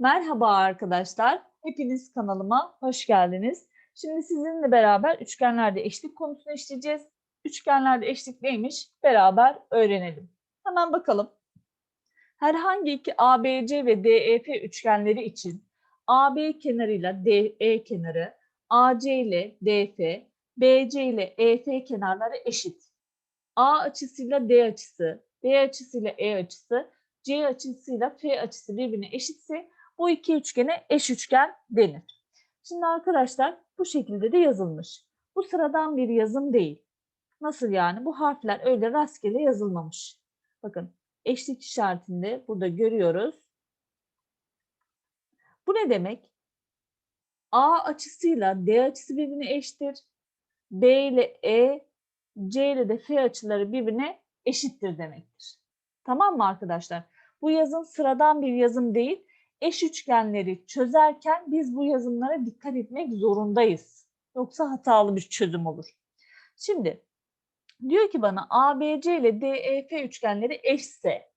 Merhaba arkadaşlar. Hepiniz kanalıma hoş geldiniz. Şimdi sizinle beraber üçgenlerde eşlik konusunu işleyeceğiz. Üçgenlerde eşlik neymiş? Beraber öğrenelim. Hemen bakalım. Herhangi iki ABC ve DEF üçgenleri için AB kenarıyla DE kenarı, AC ile DF, BC ile EF kenarları eşit. A açısıyla D açısı, B açısıyla E açısı, C açısıyla F açısı birbirine eşitse bu iki üçgene eş üçgen denir. Şimdi arkadaşlar bu şekilde de yazılmış. Bu sıradan bir yazım değil. Nasıl yani? Bu harfler öyle rastgele yazılmamış. Bakın eşlik işaretinde burada görüyoruz. Bu ne demek? A açısıyla D açısı birbirine eşittir. B ile E, C ile de F açıları birbirine eşittir demektir. Tamam mı arkadaşlar? Bu yazım sıradan bir yazım değil. Eş üçgenleri çözerken biz bu yazımlara dikkat etmek zorundayız. Yoksa hatalı bir çözüm olur. Şimdi diyor ki bana ABC ile DEF üçgenleri eşse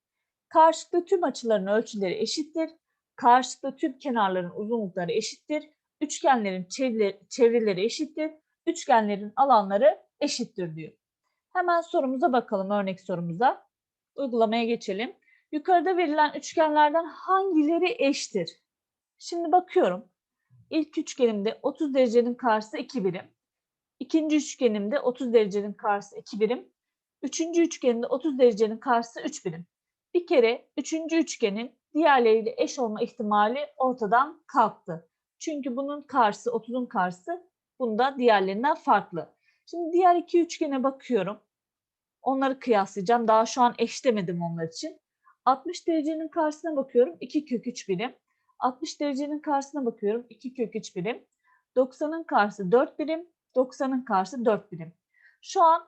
karşılıklı tüm açıların ölçüleri eşittir. Karşılıklı tüm kenarların uzunlukları eşittir. Üçgenlerin çevreleri eşittir. Üçgenlerin alanları eşittir diyor. Hemen sorumuza bakalım örnek sorumuza. Uygulamaya geçelim. Yukarıda verilen üçgenlerden hangileri eştir? Şimdi bakıyorum. İlk üçgenimde 30 derecenin karşısı 2 birim. İkinci üçgenimde 30 derecenin karşısı 2 birim. Üçüncü üçgenimde 30 derecenin karşısı 3 birim. Bir kere üçüncü üçgenin diğerleriyle eş olma ihtimali ortadan kalktı. Çünkü bunun karşısı 30'un karşısı bunda diğerlerinden farklı. Şimdi diğer iki üçgene bakıyorum. Onları kıyaslayacağım. Daha şu an eşlemedim onlar için. 60 derecenin karşısına bakıyorum 2 kök 3 birim. 60 derecenin karşısına bakıyorum 2 kök 3 birim. 90'ın karşısı 4 birim. 90'ın karşısı 4 birim. Şu an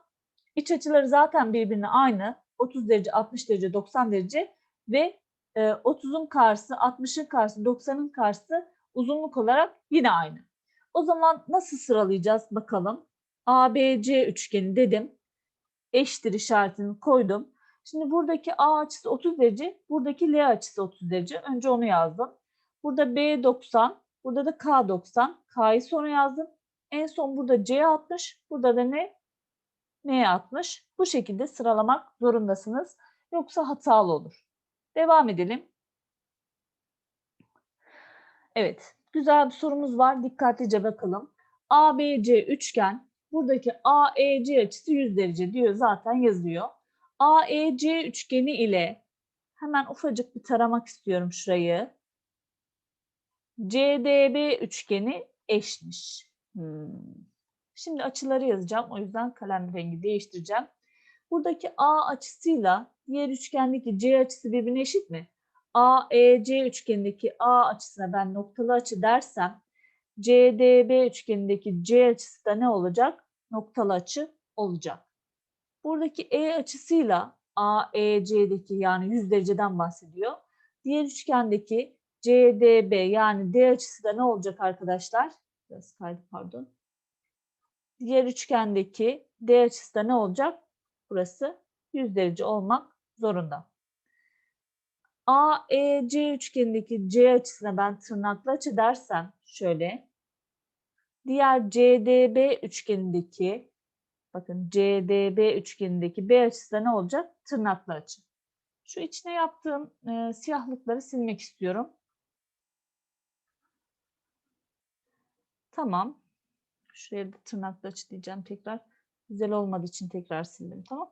iç açıları zaten birbirine aynı. 30 derece, 60 derece, 90 derece ve 30'un e, karşısı, 60'ın karşısı, 90'ın karşısı uzunluk olarak yine aynı. O zaman nasıl sıralayacağız bakalım. ABC üçgeni dedim. Eşittir işaretini koydum. Şimdi buradaki A açısı 30 derece, buradaki L açısı 30 derece. Önce onu yazdım. Burada B 90, burada da K 90. K'yı sonra yazdım. En son burada C 60, burada da ne? N 60. Bu şekilde sıralamak zorundasınız. Yoksa hatalı olur. Devam edelim. Evet, güzel bir sorumuz var. Dikkatlice bakalım. ABC üçgen. Buradaki AEC açısı 100 derece diyor zaten yazıyor. AEC üçgeni ile hemen ufacık bir taramak istiyorum şurayı. CDB üçgeni eşmiş. Hmm. Şimdi açıları yazacağım. O yüzden kalem rengi değiştireceğim. Buradaki A açısıyla diğer üçgendeki C açısı birbirine eşit mi? AEC üçgenindeki A açısına ben noktalı açı dersem CDB üçgenindeki C açısı da ne olacak? Noktalı açı olacak. Buradaki E açısıyla AEC'deki yani 100 dereceden bahsediyor. Diğer üçgendeki CDB yani D açısı da ne olacak arkadaşlar? Biraz kaydı pardon. Diğer üçgendeki D açısı da ne olacak? Burası 100 derece olmak zorunda. AEC üçgenindeki C açısına ben tırnaklı açı dersem şöyle. Diğer CDB üçgenindeki Bakın CDB üçgenindeki B açısı da ne olacak? Tırnaklı açı. Şu içine yaptığım e, siyahlıkları silmek istiyorum. Tamam. Şuraya da tırnaklı açı diyeceğim tekrar. Güzel olmadığı için tekrar sildim. Tamam.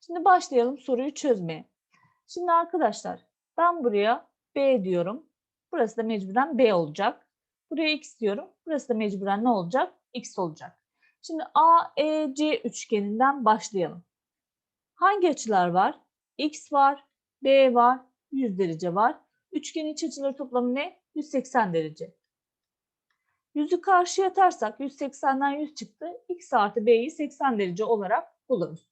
Şimdi başlayalım soruyu çözmeye. Şimdi arkadaşlar ben buraya B diyorum. Burası da mecburen B olacak. Buraya X diyorum. Burası da mecburen ne olacak? X olacak. Şimdi AEC üçgeninden başlayalım. Hangi açılar var? X var, B var, 100 derece var. Üçgenin iç açıları toplamı ne? 180 derece. Yüzü karşıya atarsak 180'den 100 çıktı. X artı B'yi 80 derece olarak buluruz.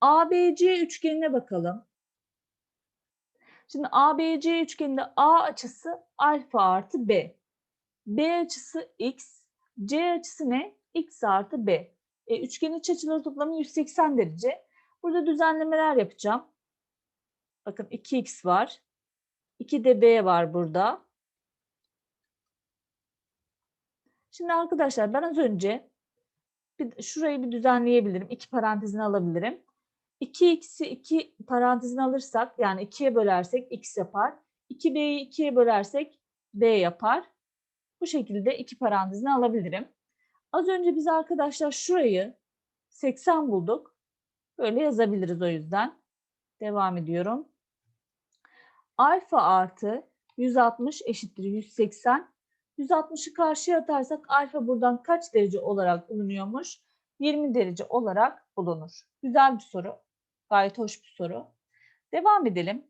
ABC üçgenine bakalım. Şimdi ABC üçgeninde A açısı alfa artı B. B açısı X. C açısı ne? X artı b. E, üçgenin iç açıları toplamı 180 derece. Burada düzenlemeler yapacağım. Bakın 2x var. 2 de B var burada. Şimdi arkadaşlar ben az önce bir, şurayı bir düzenleyebilirim. İki parantezini alabilirim. 2x'i 2 parantezini alırsak yani 2'ye bölersek x yapar. 2b'yi 2'ye bölersek b yapar. Bu şekilde iki parantezini alabilirim. Az önce biz arkadaşlar şurayı 80 bulduk. Böyle yazabiliriz o yüzden. Devam ediyorum. Alfa artı 160 eşittir 180. 160'ı karşıya atarsak alfa buradan kaç derece olarak bulunuyormuş? 20 derece olarak bulunur. Güzel bir soru. Gayet hoş bir soru. Devam edelim.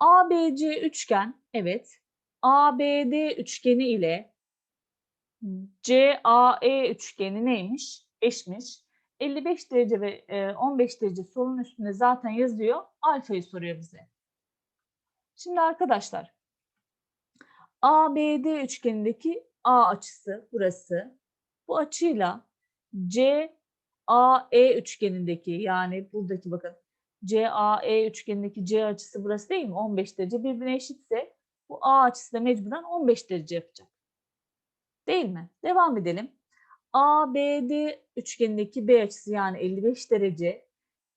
ABC üçgen, evet. ABD üçgeni ile CAE üçgeni neymiş? Eşmiş. 55 derece ve 15 derece sorunun üstünde zaten yazıyor. Alfayı soruyor bize. Şimdi arkadaşlar ABD üçgenindeki A açısı burası. Bu açıyla CAE üçgenindeki yani buradaki bakın CAE üçgenindeki C açısı burası değil mi? 15 derece birbirine eşitse bu A açısı da mecburen 15 derece yapacak. Değil mi? Devam edelim. ABD üçgenindeki B açısı yani 55 derece.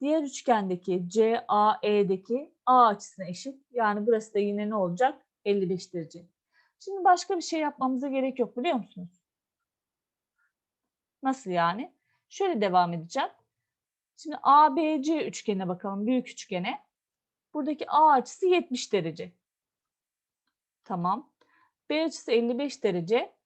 Diğer üçgendeki CAE'deki A açısına eşit. Yani burası da yine ne olacak? 55 derece. Şimdi başka bir şey yapmamıza gerek yok biliyor musunuz? Nasıl yani? Şöyle devam edeceğim. Şimdi ABC üçgenine bakalım. Büyük üçgene. Buradaki A açısı 70 derece. Tamam. B açısı 55 derece.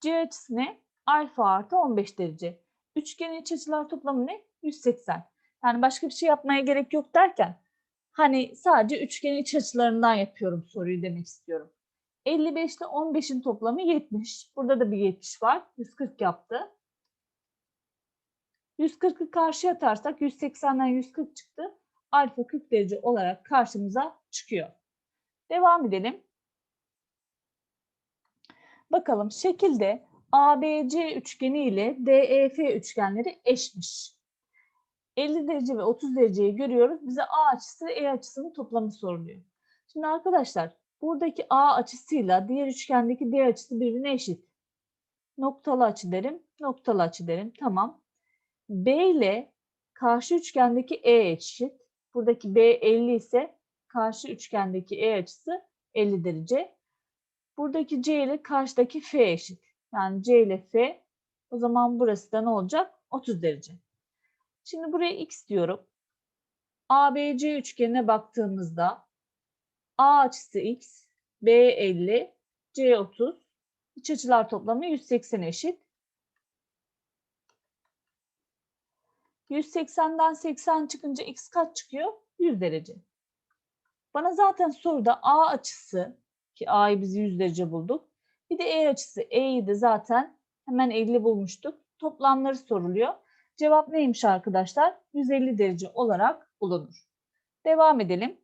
C açısı ne? Alfa artı 15 derece. Üçgenin iç açılar toplamı ne? 180. Yani başka bir şey yapmaya gerek yok derken hani sadece üçgenin iç açılarından yapıyorum soruyu demek istiyorum. 55 ile 15'in toplamı 70. Burada da bir 70 var. 140 yaptı. 140'ı karşıya atarsak 180'den 140 çıktı. Alfa 40 derece olarak karşımıza çıkıyor. Devam edelim. Bakalım şekilde ABC üçgeni ile DEF üçgenleri eşmiş. 50 derece ve 30 dereceyi görüyoruz. Bize A açısı E açısının toplamı soruluyor. Şimdi arkadaşlar buradaki A açısıyla diğer üçgendeki D açısı birbirine eşit. Noktalı açı derim, noktalı açı derim. Tamam. B ile karşı üçgendeki E eşit. Buradaki B 50 ise karşı üçgendeki E açısı 50 derece. Buradaki C ile karşıdaki F eşit. Yani C ile F o zaman burası da ne olacak? 30 derece. Şimdi buraya X diyorum. ABC üçgenine baktığımızda A açısı X, B 50, C 30. İç açılar toplamı 180 eşit. 180'den 80 çıkınca X kaç çıkıyor? 100 derece. Bana zaten soruda A açısı ki A'yı biz 100 derece bulduk. Bir de E açısı. E'yi de zaten hemen 50 bulmuştuk. Toplamları soruluyor. Cevap neymiş arkadaşlar? 150 derece olarak bulunur. Devam edelim.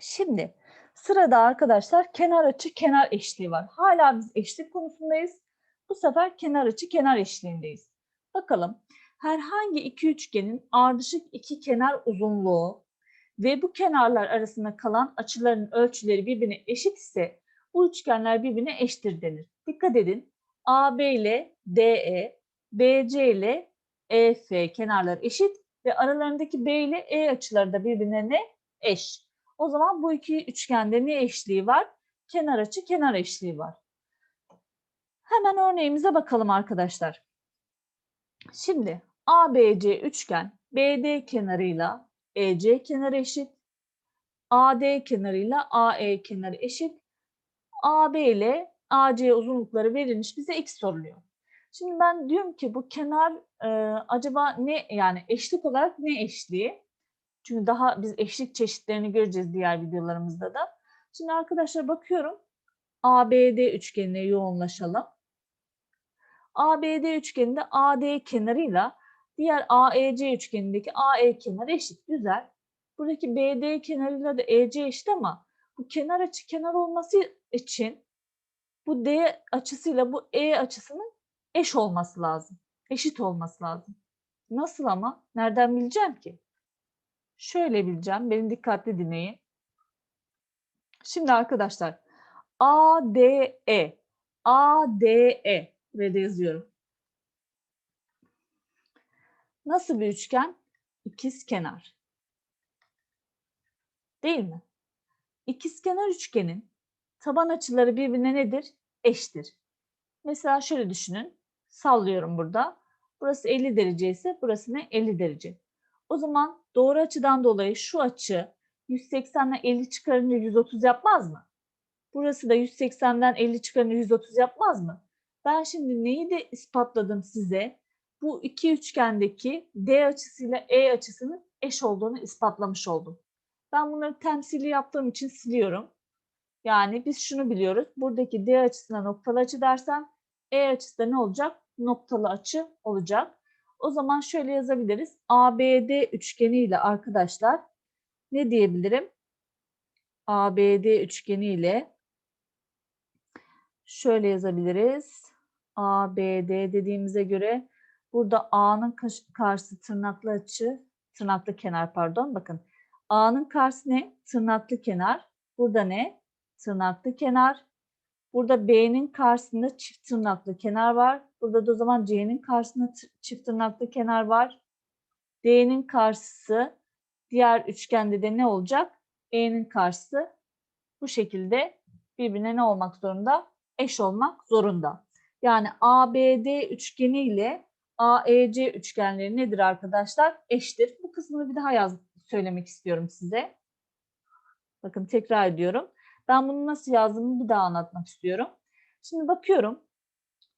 Şimdi sırada arkadaşlar kenar açı kenar eşliği var. Hala biz eşlik konusundayız. Bu sefer kenar açı kenar eşliğindeyiz. Bakalım herhangi iki üçgenin ardışık iki kenar uzunluğu ve bu kenarlar arasında kalan açıların ölçüleri birbirine eşit ise bu üçgenler birbirine eşittir denir. Dikkat edin. AB ile DE, BC ile EF kenarlar eşit ve aralarındaki B ile E açıları da birbirine eş. O zaman bu iki üçgende ne eşliği var? Kenar açı kenar eşliği var. Hemen örneğimize bakalım arkadaşlar. Şimdi ABC üçgen BD kenarıyla EC kenarı eşit. AD kenarıyla AE kenarı eşit. AB ile AC uzunlukları verilmiş bize x soruluyor. Şimdi ben diyorum ki bu kenar e, acaba ne yani eşlik olarak ne eşliği? Çünkü daha biz eşlik çeşitlerini göreceğiz diğer videolarımızda da. Şimdi arkadaşlar bakıyorum. ABD üçgenine yoğunlaşalım. ABD üçgeninde AD kenarıyla diğer AEC üçgenindeki AE kenarı eşit. Güzel. Buradaki BD kenarıyla da EC eşit ama bu kenar açı kenar olması için bu D açısıyla bu E açısının eş olması lazım. Eşit olması lazım. Nasıl ama? Nereden bileceğim ki? Şöyle bileceğim. Beni dikkatli dinleyin. Şimdi arkadaşlar ADE ADE buraya da yazıyorum. Nasıl bir üçgen? İkiz kenar. Değil mi? İkizkenar üçgenin taban açıları birbirine nedir? Eştir. Mesela şöyle düşünün. Sallıyorum burada. Burası 50 derece ise burası ne? 50 derece. O zaman doğru açıdan dolayı şu açı 180'den 50 çıkarınca 130 yapmaz mı? Burası da 180'den 50 çıkarınca 130 yapmaz mı? Ben şimdi neyi de ispatladım size? Bu iki üçgendeki D açısıyla E açısının eş olduğunu ispatlamış oldum. Ben bunları temsili yaptığım için siliyorum. Yani biz şunu biliyoruz. Buradaki D açısına noktalı açı dersem E açısı da ne olacak? Noktalı açı olacak. O zaman şöyle yazabiliriz. ABD üçgeni ile arkadaşlar ne diyebilirim? ABD üçgeni ile şöyle yazabiliriz. ABD dediğimize göre burada A'nın karşı tırnaklı açı, tırnaklı kenar pardon bakın. A'nın karşısı ne? Tırnaklı kenar. Burada ne? Tırnaklı kenar. Burada B'nin karşısında çift tırnaklı kenar var. Burada da o zaman C'nin karşısında çift tırnaklı kenar var. D'nin karşısı diğer üçgende de ne olacak? E'nin karşısı bu şekilde birbirine ne olmak zorunda? Eş olmak zorunda. Yani ABD üçgeni ile AEC üçgenleri nedir arkadaşlar? Eştir. Bu kısmını bir daha yaz, söylemek istiyorum size. Bakın tekrar ediyorum. Ben bunu nasıl yazdığımı bir daha anlatmak istiyorum. Şimdi bakıyorum.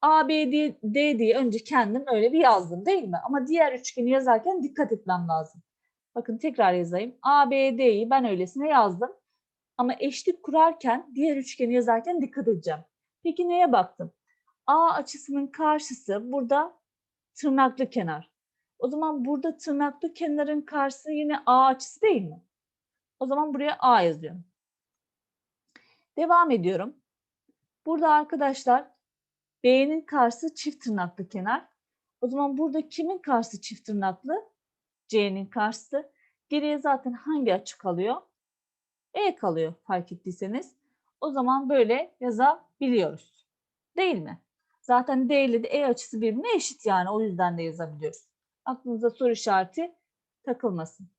A, B, D, D diye önce kendim öyle bir yazdım değil mi? Ama diğer üçgeni yazarken dikkat etmem lazım. Bakın tekrar yazayım. A, B, D'yi ben öylesine yazdım. Ama eşlik kurarken diğer üçgeni yazarken dikkat edeceğim. Peki neye baktım? A açısının karşısı burada tırnaklı kenar. O zaman burada tırnaklı kenarın karşısı yine A açısı değil mi? O zaman buraya A yazıyorum. Devam ediyorum. Burada arkadaşlar B'nin karşısı çift tırnaklı kenar. O zaman burada kimin karşısı çift tırnaklı? C'nin karşısı. Geriye zaten hangi açı kalıyor? E kalıyor fark ettiyseniz. O zaman böyle yazabiliyoruz. Değil mi? Zaten D ile de E açısı birbirine eşit yani o yüzden de yazabiliyoruz. Aklınıza soru işareti takılmasın,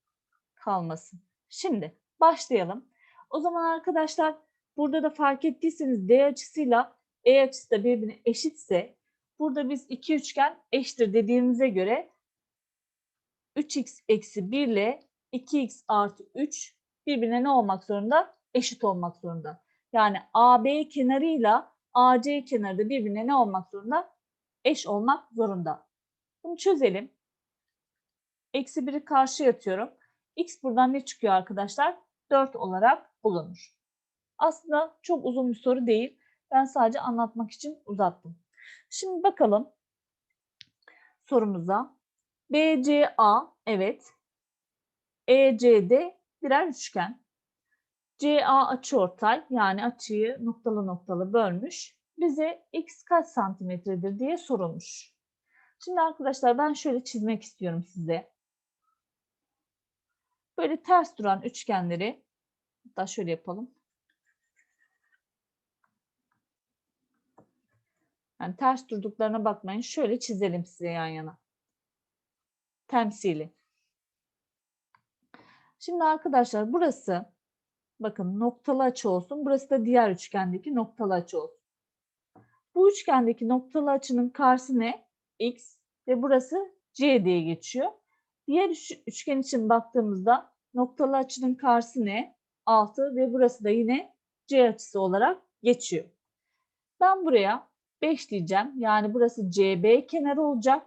kalmasın. Şimdi başlayalım. O zaman arkadaşlar burada da fark ettiyseniz D açısıyla E açısı da birbirine eşitse burada biz iki üçgen eşittir dediğimize göre 3x eksi 1 ile 2x artı 3 birbirine ne olmak zorunda? Eşit olmak zorunda. Yani AB kenarıyla AC kenarı da birbirine ne olmak zorunda? Eş olmak zorunda. Bunu çözelim. Eksi 1'i karşıya atıyorum. X buradan ne çıkıyor arkadaşlar? 4 olarak bulunur. Aslında çok uzun bir soru değil. Ben sadece anlatmak için uzattım. Şimdi bakalım sorumuza. BCA evet. ECD birer üçgen. CA açıortay yani açıyı noktalı noktalı bölmüş. Bize x kaç santimetredir diye sorulmuş. Şimdi arkadaşlar ben şöyle çizmek istiyorum size. Böyle ters duran üçgenleri hatta şöyle yapalım. Yani ters durduklarına bakmayın. Şöyle çizelim size yan yana. Temsili. Şimdi arkadaşlar burası bakın noktalı açı olsun. Burası da diğer üçgendeki noktalı açı olsun. Bu üçgendeki noktalı açının karşısı ne? X ve burası C diye geçiyor. Diğer üçgen için baktığımızda noktalı açının karşısı ne? 6 ve burası da yine C açısı olarak geçiyor. Ben buraya 5 diyeceğim. Yani burası CB kenarı olacak.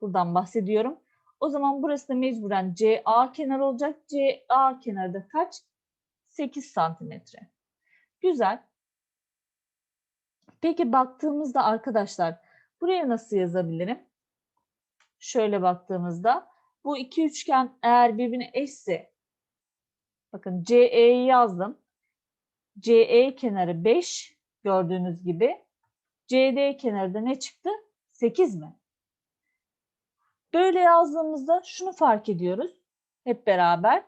Buradan bahsediyorum. O zaman burası da mecburen CA kenarı olacak. CA kenarı da kaç? 8 santimetre. Güzel. Peki baktığımızda arkadaşlar buraya nasıl yazabilirim? Şöyle baktığımızda bu iki üçgen eğer birbirine eşse bakın CE'yi yazdım. CE kenarı 5 gördüğünüz gibi. CD kenarı da ne çıktı? 8 mi? Böyle yazdığımızda şunu fark ediyoruz hep beraber.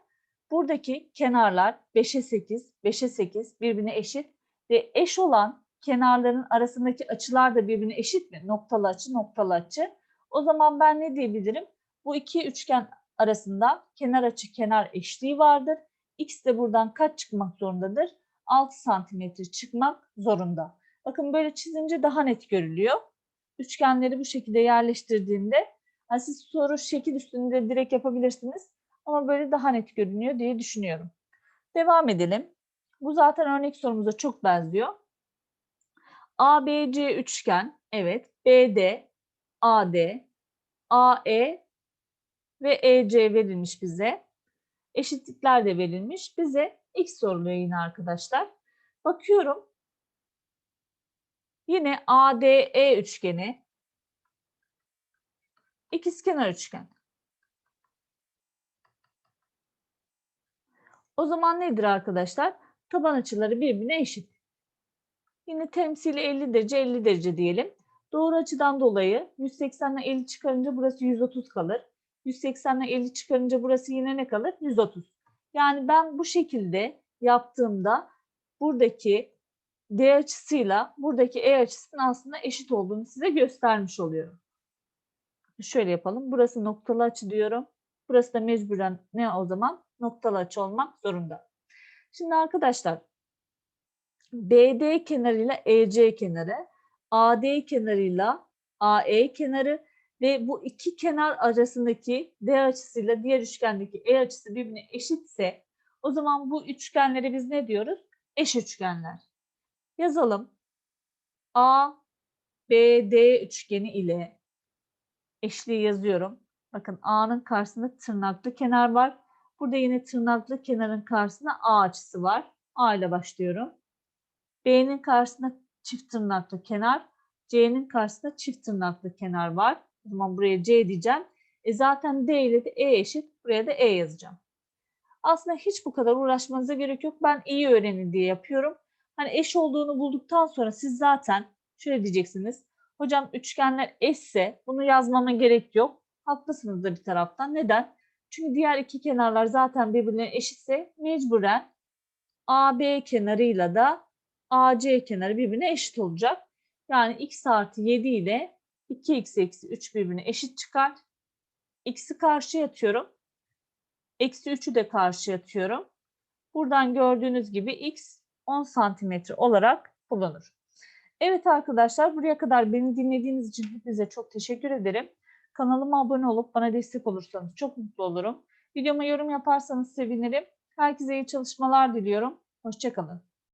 Buradaki kenarlar 5'e 8, 5'e 8 birbirine eşit ve eş olan kenarların arasındaki açılar da birbirine eşit mi? Noktalı açı, noktalı açı. O zaman ben ne diyebilirim? Bu iki üçgen arasında kenar açı kenar eşliği vardır. X de buradan kaç çıkmak zorundadır? 6 santimetre çıkmak zorunda. Bakın böyle çizince daha net görülüyor. Üçgenleri bu şekilde yerleştirdiğimde yani siz soru şekil üstünde direkt yapabilirsiniz. Ama böyle daha net görünüyor diye düşünüyorum. Devam edelim. Bu zaten örnek sorumuza çok benziyor. ABC üçgen, evet. BD, AD, AE ve EC verilmiş bize. Eşitlikler de verilmiş. Bize X soruluyor yine arkadaşlar. Bakıyorum. Yine ADE üçgeni. İkizkenar üçgen. O zaman nedir arkadaşlar? Taban açıları birbirine eşit. Yine temsili 50 derece 50 derece diyelim. Doğru açıdan dolayı 180 ile 50 çıkarınca burası 130 kalır. 180 ile 50 çıkarınca burası yine ne kalır? 130. Yani ben bu şekilde yaptığımda buradaki D açısıyla buradaki E açısının aslında eşit olduğunu size göstermiş oluyorum. Şöyle yapalım. Burası noktalı açı diyorum. Burası da mecburen ne o zaman? Noktalı açı olmak zorunda. Şimdi arkadaşlar BD kenarıyla EC kenarı, AD kenarıyla AE kenarı ve bu iki kenar arasındaki D açısıyla diğer üçgendeki E açısı birbirine eşitse o zaman bu üçgenlere biz ne diyoruz? Eş üçgenler. Yazalım. A, B, D üçgeni ile eşliği yazıyorum. Bakın A'nın karşısında tırnaklı kenar var. Burada yine tırnaklı kenarın karşısında A açısı var. A ile başlıyorum. B'nin karşısında çift tırnaklı kenar. C'nin karşısında çift tırnaklı kenar var. O zaman buraya C diyeceğim. E zaten D ile de E eşit. Buraya da E yazacağım. Aslında hiç bu kadar uğraşmanıza gerek yok. Ben iyi öğrenin diye yapıyorum. Hani eş olduğunu bulduktan sonra siz zaten şöyle diyeceksiniz. Hocam üçgenler eşse bunu yazmama gerek yok. Haklısınız da bir taraftan. Neden? Çünkü diğer iki kenarlar zaten birbirine eşitse mecburen AB kenarıyla da AC kenarı birbirine eşit olacak. Yani x artı 7 ile 2x eksi 3 birbirine eşit çıkar. X'i karşıya atıyorum. Eksi 3'ü de karşıya atıyorum. Buradan gördüğünüz gibi x 10 santimetre olarak bulunur. Evet arkadaşlar buraya kadar beni dinlediğiniz için hepinize çok teşekkür ederim. Kanalıma abone olup bana destek olursanız çok mutlu olurum. Videoma yorum yaparsanız sevinirim. Herkese iyi çalışmalar diliyorum. Hoşçakalın.